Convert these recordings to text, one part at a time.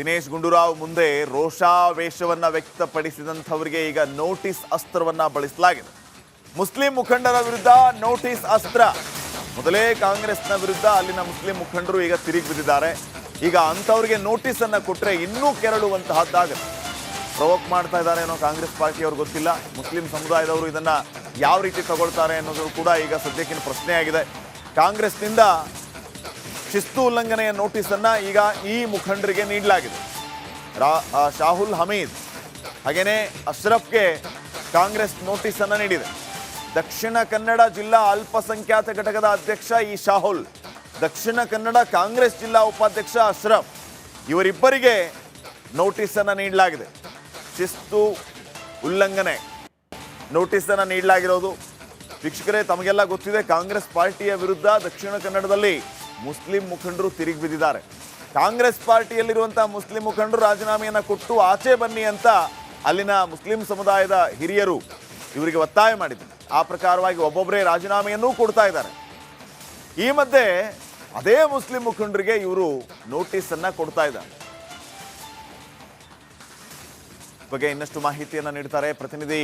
ದಿನೇಶ್ ಗುಂಡೂರಾವ್ ಮುಂದೆ ರೋಷಾವೇಶವನ್ನು ವ್ಯಕ್ತಪಡಿಸಿದಂಥವರಿಗೆ ಈಗ ನೋಟಿಸ್ ಅಸ್ತ್ರವನ್ನು ಬಳಸಲಾಗಿದೆ. ಮುಸ್ಲಿಂ ಮುಖಂಡರ ವಿರುದ್ಧ ನೋಟಿಸ್ ಅಸ್ತ್ರ. ಮೊದಲೇ ಕಾಂಗ್ರೆಸ್ನ ವಿರುದ್ಧ ಅಲ್ಲಿನ ಮುಸ್ಲಿಂ ಮುಖಂಡರು ಈಗ ತಿರುಗಿ ಬಿದ್ದಿದ್ದಾರೆ. ಈಗ ಅಂಥವ್ರಿಗೆ ನೋಟಿಸ್ ಕೊಟ್ಟರೆ ಇನ್ನೂ ಕೆರಳುವಂತಹದ್ದಾಗುತ್ತೆ ಪ್ರವೋಕ್ ಮಾಡ್ತಾ ಇದ್ದಾರೆ ಅನ್ನೋ ಕಾಂಗ್ರೆಸ್ ಪಾರ್ಟಿಯವ್ರು ಗೊತ್ತಿಲ್ಲ. ಮುಸ್ಲಿಂ ಸಮುದಾಯದವರು ಇದನ್ನು ಯಾವ ರೀತಿ ತಗೊಳ್ತಾರೆ ಅನ್ನೋದು ಕೂಡ ಈಗ ಸದ್ಯಕ್ಕಿನ ಪ್ರಶ್ನೆಯಾಗಿದೆ. ಕಾಂಗ್ರೆಸ್ನಿಂದ ಶಿಸ್ತು ಉಲ್ಲಂಘನೆಯ ನೋಟಿಸ್ ಅನ್ನ ಈಗ ಈ ಮುಖಂಡರಿಗೆ ನೀಡಲಾಗಿದೆ. ರಾ- ಶಾಹುಲ್ ಹಮೀದ್ ಹಾಗೇನೆ ಅಶ್ರಫ್ಗೆ ಕಾಂಗ್ರೆಸ್ ನೋಟಿಸ್ ಅನ್ನ ನೀಡಿದೆ. ದಕ್ಷಿಣ ಕನ್ನಡ ಜಿಲ್ಲಾ ಅಲ್ಪಸಂಖ್ಯಾತ ಘಟಕದ ಅಧ್ಯಕ್ಷ ಈ ಶಾಹುಲ್, ದಕ್ಷಿಣ ಕನ್ನಡ ಕಾಂಗ್ರೆಸ್ ಜಿಲ್ಲಾ ಉಪಾಧ್ಯಕ್ಷ ಅಶ್ರಫ್ ಇವರಿಬ್ಬರಿಗೆ ನೋಟಿಸ್ ಅನ್ನ ನೀಡಲಾಗಿದೆ. ಶಿಸ್ತು ಉಲ್ಲಂಘನೆ ನೋಟಿಸ್ ಅನ್ನ ನೀಡಲಾಗಿರೋದು. ವೀಕ್ಷಕರೇ, ತಮಗೆಲ್ಲ ಗೊತ್ತಿದೆ, ಕಾಂಗ್ರೆಸ್ ಪಾರ್ಟಿಯ ವಿರುದ್ಧ ದಕ್ಷಿಣ ಕನ್ನಡದಲ್ಲಿ ಮುಸ್ಲಿಂ ಮುಖಂಡರು ತಿರುಗಿ ಬಿದ್ದಿದ್ದಾರೆ. ಕಾಂಗ್ರೆಸ್ ಪಾರ್ಟಿಯಲ್ಲಿರುವಂಥ ಮುಸ್ಲಿಂ ಮುಖಂಡರು ರಾಜೀನಾಮೆಯನ್ನು ಕೊಟ್ಟು ಆಚೆ ಬನ್ನಿ ಅಂತ ಅಲ್ಲಿನ ಮುಸ್ಲಿಂ ಸಮುದಾಯದ ಹಿರಿಯರು ಇವರಿಗೆ ಒತ್ತಾಯ ಮಾಡಿದ್ದಾರೆ. ಆ ಪ್ರಕಾರವಾಗಿ ಒಬ್ಬೊಬ್ಬರೇ ರಾಜೀನಾಮೆಯನ್ನೂ ಕೊಡ್ತಾ ಇದ್ದಾರೆ. ಈ ಮಧ್ಯೆ ಅದೇ ಮುಸ್ಲಿಂ ಮುಖಂಡರಿಗೆ ಇವರು ನೋಟಿಸ್ ಅನ್ನ ಕೊಡ್ತಾ ಇದ್ದಾರೆ. ಬಗ್ಗೆ ಇನ್ನಷ್ಟು ಮಾಹಿತಿಯನ್ನು ನೀಡ್ತಾರೆ ಪ್ರತಿನಿಧಿ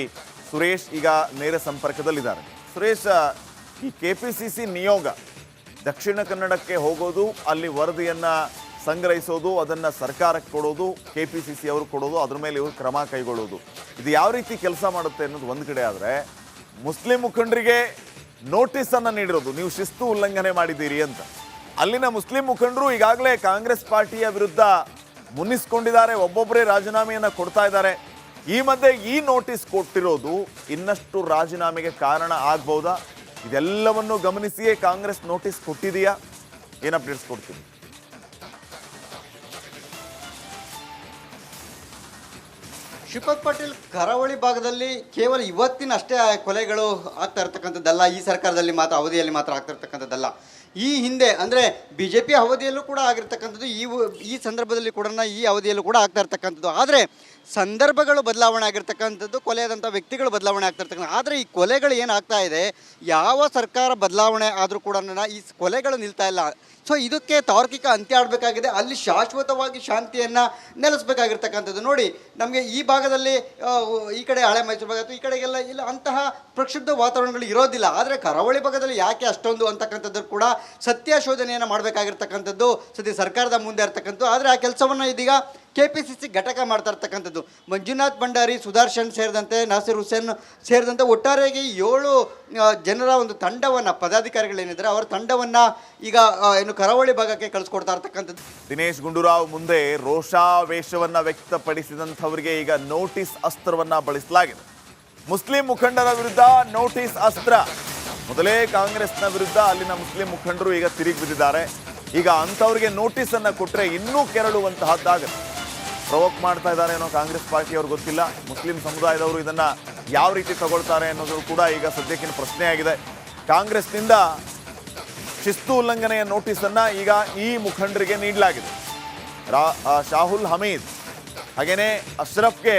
ಸುರೇಶ್ ಈಗ ನೇರ ಸಂಪರ್ಕದಲ್ಲಿದ್ದಾರೆ. ಸುರೇಶ್, ಈ ಕೆಪಿಸಿಸಿ ನಿಯೋಗ ದಕ್ಷಿಣ ಕನ್ನಡಕ್ಕೆ ಹೋಗೋದು, ಅಲ್ಲಿ ವರದಿಯನ್ನ ಸಂಗ್ರಹಿಸೋದು, ಅದನ್ನ ಸರ್ಕಾರಕ್ಕೆ ಕೊಡೋದು ಕೆ ಪಿ ಸಿ ಸಿ ಅವರು ಕೊಡೋದು, ಅದ್ರ ಮೇಲೆ ಇವರು ಕ್ರಮ ಕೈಗೊಳ್ಳೋದು. ಇದು ಯಾವ ರೀತಿ ಕೆಲಸ ಮಾಡುತ್ತೆ ಅನ್ನೋದು ಒಂದು ಕಡೆ ಆದರೆ, ಮುಸ್ಲಿಂ ಮುಖಂಡರಿಗೆ ನೋಟಿಸ್ ಅನ್ನ ನೀಡಿರೋದು, ನೀವು ಶಿಸ್ತು ಉಲ್ಲಂಘನೆ ಮಾಡಿದ್ದೀರಿ ಅಂತ. ಅಲ್ಲಿನ ಮುಸ್ಲಿಂ ಮುಖಂಡರು ಈಗಾಗಲೇ ಕಾಂಗ್ರೆಸ್ ಪಾರ್ಟಿಯ ವಿರುದ್ಧ ಮುನ್ನಿಸ್ಕೊಂಡಿದ್ದಾರೆ, ಒಬ್ಬೊಬ್ಬರೇ ರಾಜೀನಾಮೆಯನ್ನು ಕೊಡ್ತಾ ಇದ್ದಾರೆ. ಈ ಮಧ್ಯೆ ಈ ನೋಟಿಸ್ ಕೊಟ್ಟಿರೋದು ಇನ್ನಷ್ಟು ರಾಜೀನಾಮೆಗೆ ಕಾರಣ ಆಗ್ಬಹುದಾ ಇದೆಲ್ಲವನ್ನು ಗಮನಿಸಿಯೇ ಕಾಂಗ್ರೆಸ್ ನೋಟಿಸ್ ಕೊಟ್ಟಿದೆಯಾ? ಏನ್ ಅಪ್ಡೇಟ್ಸ್ ಕೊಡ್ತೀನಿ? ಶ್ರೀಪದ್ ಪಾಟೀಲ್ ಕರಾವಳಿ ಭಾಗದಲ್ಲಿ ಕೇವಲ ಇವತ್ತಿನ ಅಷ್ಟೇ ಕೊಲೆಗಳು ಆಗ್ತಾ ಇರ್ತಕ್ಕಂಥದ್ದಲ್ಲ. ಈ ಸರ್ಕಾರದಲ್ಲಿ ಮಾತ್ರ, ಅವಧಿಯಲ್ಲಿ ಮಾತ್ರ ಆಗ್ತಾ ಇರ್ತಕ್ಕಂಥದ್ದಲ್ಲ. ಈ ಹಿಂದೆ, ಅಂದರೆ ಬಿ ಜೆ ಪಿ ಅವಧಿಯಲ್ಲೂ ಕೂಡ ಆಗಿರ್ತಕ್ಕಂಥದ್ದು, ಈ ಈ ಸಂದರ್ಭದಲ್ಲಿ ಕೂಡ ಈ ಅವಧಿಯಲ್ಲೂ ಕೂಡ ಆಗ್ತಾ ಇರ್ತಕ್ಕಂಥದ್ದು. ಆದರೆ ಸಂದರ್ಭಗಳು ಬದಲಾವಣೆ ಆಗಿರ್ತಕ್ಕಂಥದ್ದು, ಕೊಲೆಯಾದಂಥ ವ್ಯಕ್ತಿಗಳು ಬದಲಾವಣೆ ಆಗ್ತಾ ಇರ್ತಕ್ಕಂಥ ಆದರೆ ಈ ಕೊಲೆಗಳು ಏನಾಗ್ತಾ ಇದೆ, ಯಾವ ಸರ್ಕಾರ ಬದಲಾವಣೆ ಆದರೂ ಕೂಡ ಈ ಕೊಲೆಗಳು ನಿಲ್ತಾ ಇಲ್ಲ. ಸೊ ಇದಕ್ಕೆ ತಾರ್ಕಿಕ ಅಂತ್ಯ ಆಡಬೇಕಾಗಿದೆ. ಅಲ್ಲಿ ಶಾಶ್ವತವಾಗಿ ಶಾಂತಿಯನ್ನು ನೆಲೆಸಬೇಕಾಗಿರ್ತಕ್ಕಂಥದ್ದು. ನೋಡಿ, ನಮಗೆ ಈ ಭಾಗದಲ್ಲಿ ಈ ಕಡೆ ಹಳೆ ಮೈಸೂರು ಭಾಗ ಈ ಕಡೆಗೆಲ್ಲ ಇಲ್ಲ, ಅಂತಹ ಪ್ರಕ್ಷುಬ್ಧ ವಾತಾವರಣಗಳು ಇರೋದಿಲ್ಲ. ಆದರೆ ಕರಾವಳಿ ಭಾಗದಲ್ಲಿ ಯಾಕೆ ಅಷ್ಟೊಂದು ಅಂತಕ್ಕಂಥದ್ದು ಕೂಡ ಸತ್ಯ ಶೋಧನೆಯನ್ನು ಮಾಡಬೇಕಾಗಿರ್ತಕ್ಕಂಥದ್ದು. ಸದ್ಯ ಸರ್ಕಾರದ ಮುಂದೆ ಇರ್ತಕ್ಕಂಥದ್ದು. ಆದರೆ ಆ ಕೆಲಸವನ್ನು ಇದೀಗ ಕೆ ಪಿ ಸಿ ಸಿ ಘಟಕ ಮಾಡ್ತಾ ಇರ್ತಕ್ಕಂಥದ್ದು. ಮಂಜುನಾಥ್ ಭಂಡಾರಿ, ಸುದರ್ಶನ್ ಸೇರಿದಂತೆ ನಾಸಿರ್ ಹುಸೇನ್ ಸೇರಿದಂತೆ ಒಟ್ಟಾರೆಯಾಗಿ ಏಳು ಜನರ ಒಂದು ತಂಡವನ್ನು, ಪದಾಧಿಕಾರಿಗಳೇನಿದ್ದಾರೆ, ಅವರ ತಂಡವನ್ನು ಈಗ ಏನು ಕರಾವಳಿ ಭಾಗಕ್ಕೆ ಕಳಿಸ್ಕೊಡ್ತಾ ಇರ್ತಕ್ಕಂಥದ್ದು. ದಿನೇಶ್ ಗುಂಡೂರಾವ್ ಮುಂದೆ ರೋಷಾವೇಶವನ್ನು ವ್ಯಕ್ತಪಡಿಸಿದಂಥವರಿಗೆ ಈಗ ನೋಟಿಸ್ ಅಸ್ತ್ರವನ್ನು ಬಳಸಲಾಗಿದೆ. ಮುಸ್ಲಿಂ ಮುಖಂಡರ ವಿರುದ್ಧ ನೋಟಿಸ್ ಅಸ್ತ್ರ. ಮೊದಲೇ ಕಾಂಗ್ರೆಸ್ನ ವಿರುದ್ಧ ಅಲ್ಲಿನ ಮುಸ್ಲಿಂ ಮುಖಂಡರು ಈಗ ತಿರುಗಿ ಬಿದ್ದಿದ್ದಾರೆ. ಈಗ ಅಂಥವ್ರಿಗೆ ನೋಟಿಸನ್ನು ಕೊಟ್ಟರೆ ಇನ್ನೂ ಕೆರಳುವಂತಹದ್ದಾಗುತ್ತೆ ಪ್ರವೋಕ್ ಮಾಡ್ತಾ ಇದ್ದಾರೆ ಅನ್ನೋ ಕಾಂಗ್ರೆಸ್ ಪಾರ್ಟಿಯವ್ರು ಗೊತ್ತಿಲ್ಲ. ಮುಸ್ಲಿಂ ಸಮುದಾಯದವರು ಇದನ್ನ ಯಾವ ರೀತಿ ತಗೊಳ್ತಾರೆ ಅನ್ನೋದು ಕೂಡ ಈಗ ಸದ್ಯಕ್ಕಿನ ಪ್ರಶ್ನೆಯಾಗಿದೆ. ಕಾಂಗ್ರೆಸ್ನಿಂದ ಶಿಸ್ತು ಉಲ್ಲಂಘನೆಯ ನೋಟಿಸ್ ಅನ್ನ ಈಗ ಈ ಮುಖಂಡರಿಗೆ ನೀಡಲಾಗಿದೆ. ಶಾಹುಲ್ ಹಮೀದ್ ಹಾಗೇನೆ ಅಶ್ರಫ್ಗೆ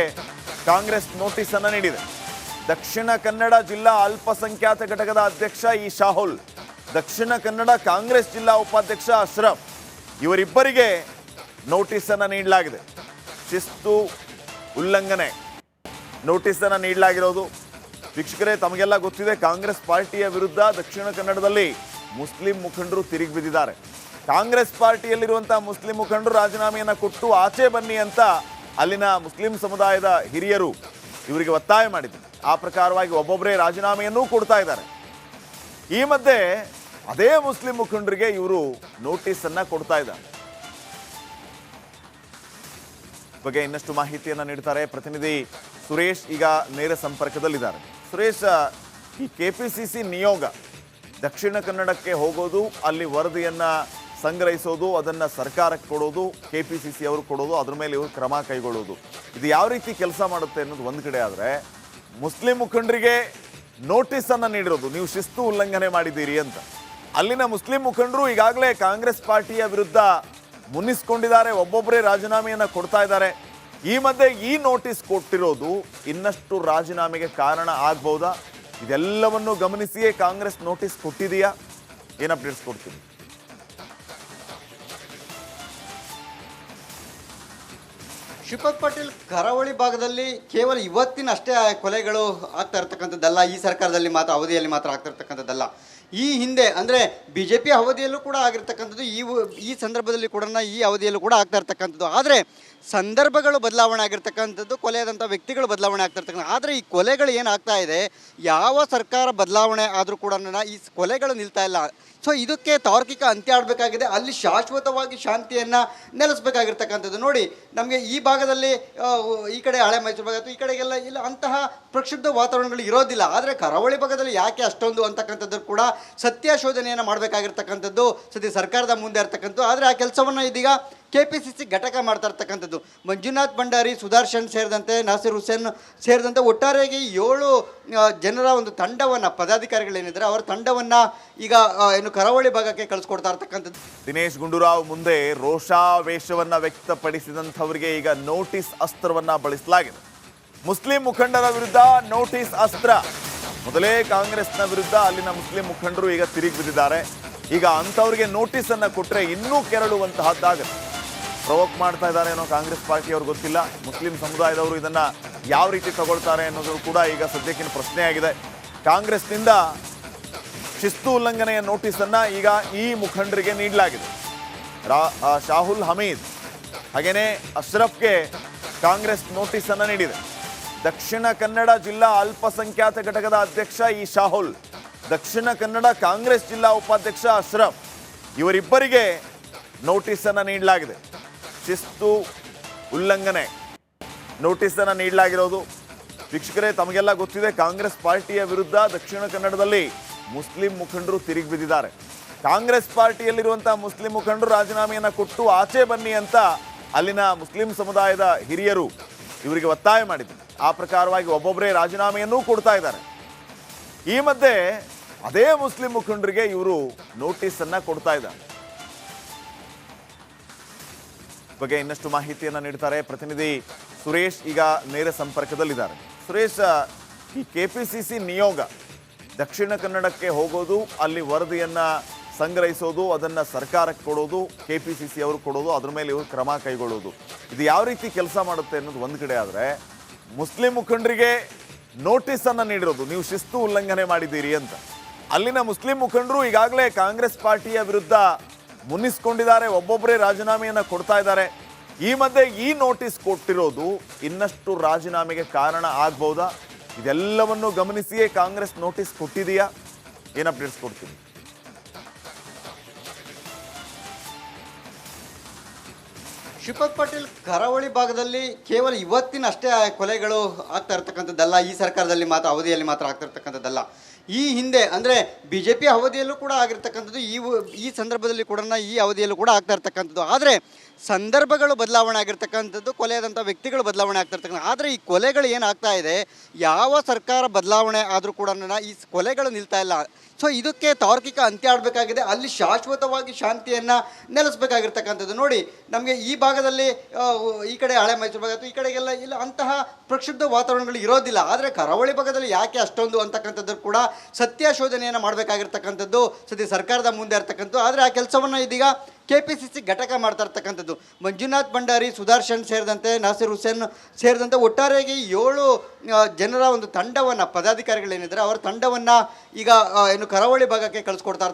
ಕಾಂಗ್ರೆಸ್ ನೋಟಿಸ್ ಅನ್ನ ನೀಡಿದೆ. ದಕ್ಷಿಣ ಕನ್ನಡ ಜಿಲ್ಲಾ ಅಲ್ಪಸಂಖ್ಯಾತ ಘಟಕದ ಅಧ್ಯಕ್ಷ ಈ ಶಾಹುಲ್, ದಕ್ಷಿಣ ಕನ್ನಡ ಕಾಂಗ್ರೆಸ್ ಜಿಲ್ಲಾ ಉಪಾಧ್ಯಕ್ಷ ಅಶ್ರಫ್, ಇವರಿಬ್ಬರಿಗೆ ನೋಟಿಸ್ ಅನ್ನ ನೀಡಲಾಗಿದೆ. ಶಿಸ್ತು, ಉಲ್ಲಂಘನೆ ನೋಟಿಸ್ ಅನ್ನ ನೀಡಲಾಗಿರೋದು. ವೀಕ್ಷಕರೇ, ತಮಗೆಲ್ಲ ಗೊತ್ತಿದೆ, ಕಾಂಗ್ರೆಸ್ ಪಾರ್ಟಿಯ ವಿರುದ್ಧ ದಕ್ಷಿಣ ಕನ್ನಡದಲ್ಲಿ ಮುಸ್ಲಿಂ ಮುಖಂಡರು ತಿರುಗಿ ಬಿದ್ದಿದ್ದಾರೆ. ಕಾಂಗ್ರೆಸ್ ಪಾರ್ಟಿಯಲ್ಲಿರುವಂತಹ ಮುಸ್ಲಿಂ ಮುಖಂಡರು ರಾಜೀನಾಮೆಯನ್ನ ಕೊಟ್ಟು ಆಚೆ ಬನ್ನಿ ಅಂತ ಅಲ್ಲಿನ ಮುಸ್ಲಿಂ ಸಮುದಾಯದ ಹಿರಿಯರು ಇವರಿಗೆ ಒತ್ತಾಯ ಮಾಡಿದ್ದಾರೆ ಆ ಪ್ರಕಾರವಾಗಿ ಒಬ್ಬೊಬ್ಬರೇ ರಾಜೀನಾಮೆಯನ್ನು ಕೊಡ್ತಾ ಇದ್ದಾರೆ. ಈ ಮಧ್ಯೆ ಅದೇ ಮುಸ್ಲಿಂ ಮುಖಂಡರಿಗೆ ಇವರು ನೋಟಿಸ್ ಅನ್ನ ಕೊಡ್ತಾ ಇದ್ದಾರೆ. ಬಗ್ಗೆ ಇನ್ನಷ್ಟು ಮಾಹಿತಿಯನ್ನು ನೀಡ್ತಾರೆ ಪ್ರತಿನಿಧಿ ಸುರೇಶ್ ಈಗ ನೇರ ಸಂಪರ್ಕದಲ್ಲಿದ್ದಾರೆ. ಸುರೇಶ್ ಈ ಕೆಪಿಸಿಸಿ ನಿಯೋಗ ದಕ್ಷಿಣ ಕನ್ನಡಕ್ಕೆ ಹೋಗೋದು, ಅಲ್ಲಿ ವರದಿಯನ್ನು ಸಂಗ್ರಹಿಸೋದು, ಅದನ್ನು ಸರ್ಕಾರಕ್ಕೆ ಕೊಡೋದು ಕೆ ಪಿ ಸಿ ಸಿ ಅವರು ಕೊಡೋದು, ಅದ್ರ ಮೇಲೆ ಇವರು ಕ್ರಮ ಕೈಗೊಳ್ಳೋದು. ಇದು ಯಾವ ರೀತಿ ಕೆಲಸ ಮಾಡುತ್ತೆ ಅನ್ನೋದು ಒಂದು ಕಡೆ ಆದರೆ, ಮುಸ್ಲಿಂ ಮುಖಂಡರಿಗೆ ನೋಟಿಸನ್ನು ನೀಡಿರೋದು, ನೀವು ಶಿಸ್ತು ಉಲ್ಲಂಘನೆ ಮಾಡಿದ್ದೀರಿ ಅಂತ. ಅಲ್ಲಿನ ಮುಸ್ಲಿಂ ಮುಖಂಡರು ಈಗಾಗಲೇ ಕಾಂಗ್ರೆಸ್ ಪಾರ್ಟಿಯ ವಿರುದ್ಧ ಮುನ್ನಿಸ್ಕೊಂಡಿದ್ದಾರೆ, ಒಬ್ಬೊಬ್ಬರೇ ರಾಜೀನಾಮೆಯನ್ನು ಕೊಡ್ತಾ ಇದ್ದಾರೆ. ಈ ಮಧ್ಯೆ ಈ ನೋಟಿಸ್ ಕೊಟ್ಟಿರೋದು ಇನ್ನಷ್ಟು ರಾಜೀನಾಮೆಗೆ ಕಾರಣ ಆಗ್ಬಹುದಾ? ಇದೆಲ್ಲವನ್ನು ಗಮನಿಸಿಯೇ ಕಾಂಗ್ರೆಸ್ ನೋಟಿಸ್ ಕೊಟ್ಟಿದೆಯಾ? ಏನು ಅಪ್ಡೇಟ್ಸ್ ಕೊಡ್ತೀನಿ? ಶಿಪತ್ ಪಾಟೀಲ್ ಕರಾವಳಿ ಭಾಗದಲ್ಲಿ ಕೇವಲ ಇವತ್ತಿನ ಅಷ್ಟೇ ಕೊಲೆಗಳು ಆಗ್ತಾ ಇರ್ತಕ್ಕಂಥದ್ದಲ್ಲ. ಈ ಸರ್ಕಾರದಲ್ಲಿ ಮಾತ್ರ, ಅವಧಿಯಲ್ಲಿ ಮಾತ್ರ ಆಗ್ತಾ ಇರ್ತಕ್ಕಂಥದ್ದಲ್ಲ. ಈ ಹಿಂದೆ, ಅಂದರೆ ಬಿ ಜೆ ಪಿ ಅವಧಿಯಲ್ಲೂ ಕೂಡ ಆಗಿರ್ತಕ್ಕಂಥದ್ದು, ಈ ಈ ಸಂದರ್ಭದಲ್ಲಿ ಕೂಡ ಈ ಅವಧಿಯಲ್ಲೂ ಕೂಡ ಆಗ್ತಾ ಇರ್ತಕ್ಕಂಥದ್ದು. ಆದರೆ ಸಂದರ್ಭಗಳು ಬದಲಾವಣೆ ಆಗಿರ್ತಕ್ಕಂಥದ್ದು, ಕೊಲೆಯಾದಂಥ ವ್ಯಕ್ತಿಗಳು ಬದಲಾವಣೆ ಆಗ್ತಾ ಇರ್ತಕ್ಕಂಥ ಆದರೆ ಈ ಕೊಲೆಗಳು ಏನಾಗ್ತಾ ಇದೆ, ಯಾವ ಸರ್ಕಾರ ಬದಲಾವಣೆ ಆದರೂ ಕೂಡ ಈ ಕೊಲೆಗಳು ನಿಲ್ತಾ ಇಲ್ಲ. ಸೊ, ಇದಕ್ಕೆ ತಾರ್ಕಿಕ ಅಂತ್ಯ ಆಡಬೇಕಾಗಿದೆ. ಅಲ್ಲಿ ಶಾಶ್ವತವಾಗಿ ಶಾಂತಿಯನ್ನು ನೆಲೆಸಬೇಕಾಗಿರ್ತಕ್ಕಂಥದ್ದು. ನೋಡಿ, ನಮಗೆ ಈ ಭಾಗದಲ್ಲಿ ಈ ಕಡೆ ಹಳೆ ಮೈಸೂರು ಭಾಗ ಈ ಕಡೆಗೆಲ್ಲ ಇಲ್ಲ, ಅಂತಹ ಪ್ರಕ್ಷುಬ್ಧ ವಾತಾವರಣಗಳು ಇರೋದಿಲ್ಲ. ಆದರೆ ಕರಾವಳಿ ಭಾಗದಲ್ಲಿ ಯಾಕೆ ಅಷ್ಟೊಂದು ಅಂತಕ್ಕಂಥದ್ದು ಕೂಡ ಸತ್ಯ ಶೋಧನೆಯನ್ನು ಮಾಡಬೇಕಾಗಿರ್ತಕ್ಕಂಥದ್ದು ಸದ್ಯ ಸರ್ಕಾರದ ಮುಂದೆ ಇರ್ತಕ್ಕಂಥದ್ದು. ಆದರೆ ಆ ಕೆಲಸವನ್ನು ಇದೀಗ ಕೆ ಪಿ ಸಿ ಸಿ ಘಟಕ ಮಾಡ್ತಾ ಇರ್ತಕ್ಕಂಥದ್ದು. ಮಂಜುನಾಥ್ ಭಂಡಾರಿ, ಸುದರ್ಶನ್ ಸೇರಿದಂತೆ, ನಾಸಿರ್ ಹುಸೇನ್ ಸೇರಿದಂತೆ ಒಟ್ಟಾರೆಯಾಗಿ ಏಳು ಜನರ ಒಂದು ತಂಡವನ್ನು, ಪದಾಧಿಕಾರಿಗಳೇನಿದ್ದಾರೆ, ಅವರ ತಂಡವನ್ನು ಈಗ ಏನು ಕರಾವಳಿ ಭಾಗಕ್ಕೆ ಕಳಿಸ್ಕೊಡ್ತಾ ಇರ್ತಕ್ಕಂಥದ್ದು. ದಿನೇಶ್ ಗುಂಡೂರಾವ್ ಮುಂದೆ ರೋಷಾವೇಶವನ್ನು ವ್ಯಕ್ತಪಡಿಸಿದಂಥವರಿಗೆ ಈಗ ನೋಟಿಸ್ ಅಸ್ತ್ರವನ್ನು ಬಳಸಲಾಗಿದೆ. ಮುಸ್ಲಿಂ ಮುಖಂಡರ ವಿರುದ್ಧ ನೋಟಿಸ್ ಅಸ್ತ್ರ. ಮೊದಲೇ ಕಾಂಗ್ರೆಸ್ನ ವಿರುದ್ಧ ಅಲ್ಲಿನ ಮುಸ್ಲಿಂ ಮುಖಂಡರು ಈಗ ತಿರುಗಿ ಬಿದ್ದಿದ್ದಾರೆ. ಈಗ ಅಂಥವ್ರಿಗೆ ನೋಟಿಸ್ ಅನ್ನ ಕೊಟ್ಟರೆ ಇನ್ನೂ ಕೆರಳುವಂತಹದ್ದಾಗುತ್ತೆ. ಪ್ರವೋಕ್ ಮಾಡ್ತಾ ಇದ್ದಾರೆ ಅನ್ನೋ ಕಾಂಗ್ರೆಸ್ ಪಾರ್ಟಿಯವ್ರು ಗೊತ್ತಿಲ್ಲ. ಮುಸ್ಲಿಂ ಸಮುದಾಯದವರು ಇದನ್ನ ಯಾವ ರೀತಿ ತಗೊಳ್ತಾರೆ ಅನ್ನೋದು ಕೂಡ ಈಗ ಸದ್ಯಕ್ಕಿನ ಪ್ರಶ್ನೆಯಾಗಿದೆ. ಕಾಂಗ್ರೆಸ್ನಿಂದ ಶಿಸ್ತು ಉಲ್ಲಂಘನೆಯ ನೋಟಿಸ್ ಅನ್ನ ಈಗ ಈ ಮುಖಂಡರಿಗೆ ನೀಡಲಾಗಿದೆ. ರಾ- ಶಾಹುಲ್ ಹಮೀದ್. ಹಾಗೇನೆ ಅಶ್ರಫ್ಗೆ ಕಾಂಗ್ರೆಸ್ ನೋಟಿಸ್ ಅನ್ನ ನೀಡಿದೆ. ದಕ್ಷಿಣ ಕನ್ನಡ ಜಿಲ್ಲಾ ಅಲ್ಪಸಂಖ್ಯಾತ ಘಟಕದ ಅಧ್ಯಕ್ಷ ಈ ಶಾಹುಲ್, ದಕ್ಷಿಣ ಕನ್ನಡ ಕಾಂಗ್ರೆಸ್ ಜಿಲ್ಲಾ ಉಪಾಧ್ಯಕ್ಷ ಅಶ್ರಫ್. ಇವರಿಬ್ಬರಿಗೆ ನೋಟಿಸ್ ಅನ್ನು ನೀಡಲಾಗಿದೆ. ಶಿಸ್ತು, ಉಲ್ಲಂಘನೆ ನೋಟಿಸ್ ಅನ್ನು ನೀಡಲಾಗಿರೋದು. ವೀಕ್ಷಕರೇ, ತಮಗೆಲ್ಲ ಗೊತ್ತಿದೆ, ಕಾಂಗ್ರೆಸ್ ಪಾರ್ಟಿಯ ವಿರುದ್ಧ ದಕ್ಷಿಣ ಕನ್ನಡದಲ್ಲಿ ಮುಸ್ಲಿಂ ಮುಖಂಡರು ತಿರುಗಿ ಬಿದ್ದಿದ್ದಾರೆ. ಕಾಂಗ್ರೆಸ್ ಪಾರ್ಟಿಯಲ್ಲಿರುವಂತಹ ಮುಸ್ಲಿಂ ಮುಖಂಡರು ರಾಜೀನಾಮೆಯನ್ನು ಕೊಟ್ಟು ಆಚೆ ಬನ್ನಿ ಅಂತ ಅಲ್ಲಿನ ಮುಸ್ಲಿಂ ಸಮುದಾಯದ ಹಿರಿಯರು ಇವರಿಗೆ ಒತ್ತಾಯ ಮಾಡಿದ್ರು ಆ ಪ್ರಕಾರವಾಗಿ ಒಬ್ಬೊಬ್ಬರೇ ರಾಜೀನಾಮೆಯನ್ನೂ ಕೊಡ್ತಾ ಇದ್ದಾರೆ. ಈ ಮಧ್ಯೆ ಅದೇ ಮುಸ್ಲಿಂ ಮುಖಂಡರಿಗೆ ಇವರು ನೋಟಿಸ್ ಅನ್ನ ಕೊಡ್ತಾ ಇದ್ದಾರೆ. ಬಗ್ಗೆ ಇನ್ನಷ್ಟು ಮಾಹಿತಿಯನ್ನ ನೀಡ್ತಾರೆ ಪ್ರತಿನಿಧಿ ಸುರೇಶ್ ಈಗ ನೇರ ಸಂಪರ್ಕದಲ್ಲಿದ್ದಾರೆ. ಸುರೇಶ್, ಈ ಕೆಪಿಸಿಸಿ ನಿಯೋಗ ದಕ್ಷಿಣ ಕನ್ನಡಕ್ಕೆ ಹೋಗೋದು, ಅಲ್ಲಿ ವರದಿಯನ್ನ ಸಂಗ್ರಹಿಸೋದು, ಅದನ್ನ ಸರ್ಕಾರಕ್ಕೆ ಕೊಡೋದು ಕೆ ಪಿ ಸಿ ಸಿ ಅವರು ಕೊಡೋದು, ಅದ್ರ ಮೇಲೆ ಇವರು ಕ್ರಮ ಕೈಗೊಳ್ಳೋದು. ಇದು ಯಾವ ರೀತಿ ಕೆಲಸ ಮಾಡುತ್ತೆ ಅನ್ನೋದು ಒಂದು ಕಡೆ ಆದರೆ ಮುಸ್ಲಿಂ ಮುಖಂಡರಿಗೆ ನೋಟಿಸ್ ಅನ್ನ ನೀಡಿರೋದು. ನೀವು ಶಿಸ್ತು ಉಲ್ಲಂಘನೆ ಮಾಡಿದ್ದೀರಿ ಅಂತ. ಅಲ್ಲಿನ ಮುಸ್ಲಿಂ ಮುಖಂಡರು ಈಗಾಗಲೇ ಕಾಂಗ್ರೆಸ್ ಪಾರ್ಟಿಯ ವಿರುದ್ಧ ಮುನ್ನಿಸ್ಕೊಂಡಿದ್ದಾರೆ, ಒಬ್ಬೊಬ್ಬರೇ ರಾಜೀನಾಮೆಯನ್ನು ಕೊಡ್ತಾ ಇದ್ದಾರೆ. ಈ ಮಧ್ಯೆ ಈ ನೋಟಿಸ್ ಕೊಟ್ಟಿರೋದು ಇನ್ನಷ್ಟು ರಾಜೀನಾಮೆಗೆ ಕಾರಣ ಆಗ್ಬೋದಾ? ಇದೆಲ್ಲವನ್ನು ಗಮನಿಸಿಯೇ ಕಾಂಗ್ರೆಸ್ ನೋಟಿಸ್ ಕೊಟ್ಟಿದೆಯಾ? ಏನು ಅಪ್ಡೇಟ್ಸ್ ಕೊಡ್ತೀನಿ ಶಿಪತ್ ಪಾಟೀಲ್ ಕರಾವಳಿ ಭಾಗದಲ್ಲಿ ಕೇವಲ ಇವತ್ತಿನ ಅಷ್ಟೇ ಕೊಲೆಗಳು ಆಗ್ತಾ ಇರ್ತಕ್ಕಂಥದ್ದಲ್ಲ. ಈ ಸರ್ಕಾರದಲ್ಲಿ ಮಾತ್ರ, ಅವಧಿಯಲ್ಲಿ ಮಾತ್ರ ಆಗ್ತಾ ಇರ್ತಕ್ಕಂಥದ್ದಲ್ಲ. ಈ ಹಿಂದೆ, ಅಂದರೆ ಬಿ ಜೆ ಪಿ ಅವಧಿಯಲ್ಲೂ ಕೂಡ ಆಗಿರ್ತಕ್ಕಂಥದ್ದು, ಈ ಈ ಸಂದರ್ಭದಲ್ಲಿ ಕೂಡ ಈ ಅವಧಿಯಲ್ಲೂ ಕೂಡ ಆಗ್ತಾ ಇರ್ತಕ್ಕಂಥದ್ದು. ಆದರೆ ಸಂದರ್ಭಗಳು ಬದಲಾವಣೆ ಆಗಿರ್ತಕ್ಕಂಥದ್ದು, ಕೊಲೆಯಾದಂಥ ವ್ಯಕ್ತಿಗಳು ಬದಲಾವಣೆ ಆಗ್ತಿರ್ತಕ್ಕಂಥ ಆದರೆ ಈ ಕೊಲೆಗಳು ಏನಾಗ್ತಾ ಇದೆ, ಯಾವ ಸರ್ಕಾರ ಬದಲಾವಣೆ ಆದರೂ ಕೂಡ ಈ ಕೊಲೆಗಳು ನಿಲ್ತಾ ಇಲ್ಲ. ಸೊ ಇದಕ್ಕೆ ತಾರ್ಕಿಕ ಅಂತ್ಯ ಆಡಬೇಕಾಗಿದೆ. ಅಲ್ಲಿ ಶಾಶ್ವತವಾಗಿ ಶಾಂತಿಯನ್ನು ನೆಲೆಸಬೇಕಾಗಿರ್ತಕ್ಕಂಥದ್ದು. ನೋಡಿ, ನಮಗೆ ಈ ಭಾಗದಲ್ಲಿ ಈ ಕಡೆ ಹಳೆ ಮೈಸೂರು ಭಾಗ ಈ ಕಡೆಗೆಲ್ಲ ಇಲ್ಲ, ಅಂತಹ ಪ್ರಕ್ಷುಬ್ಧ ವಾತಾವರಣಗಳು ಇರೋದಿಲ್ಲ. ಆದರೆ ಕರಾವಳಿ ಭಾಗದಲ್ಲಿ ಯಾಕೆ ಅಷ್ಟೊಂದು ಅಂತಕ್ಕಂಥದ್ದು ಕೂಡ ಸತ್ಯ ಶೋಧನೆಯನ್ನು ಮಾಡಬೇಕಾಗಿರ್ತಕ್ಕಂಥದ್ದು, ಸದ್ಯ ಸರ್ಕಾರದ ಮುಂದೆ ಇರ್ತಕ್ಕಂಥದ್ದು. ಆದರೆ ಆ ಕೆಲಸವನ್ನು ಇದೀಗ ಕೆ ಪಿ ಸಿ ಸಿ ಘಟಕ ಮಾಡ್ತಾ ಇರ್ತಕ್ಕಂಥದ್ದು. ಮಂಜುನಾಥ್ ಭಂಡಾರಿ, ಸುದರ್ಶನ್ ಸೇರಿದಂತೆ ನಾಸಿರ್ ಹುಸೇನ್ ಸೇರಿದಂತೆ ಒಟ್ಟಾರೆಯಾಗಿ ಏಳು ಜನರ ಒಂದು ತಂಡವನ್ನು, ಪದಾಧಿಕಾರಿಗಳೇನಿದ್ದಾರೆ, ಅವರ ತಂಡವನ್ನು ಈಗ ಏನು ಕರಾವಳಿ ಭಾಗಕ್ಕೆ ಕಳಿಸ್ಕೊಡ್ತಾ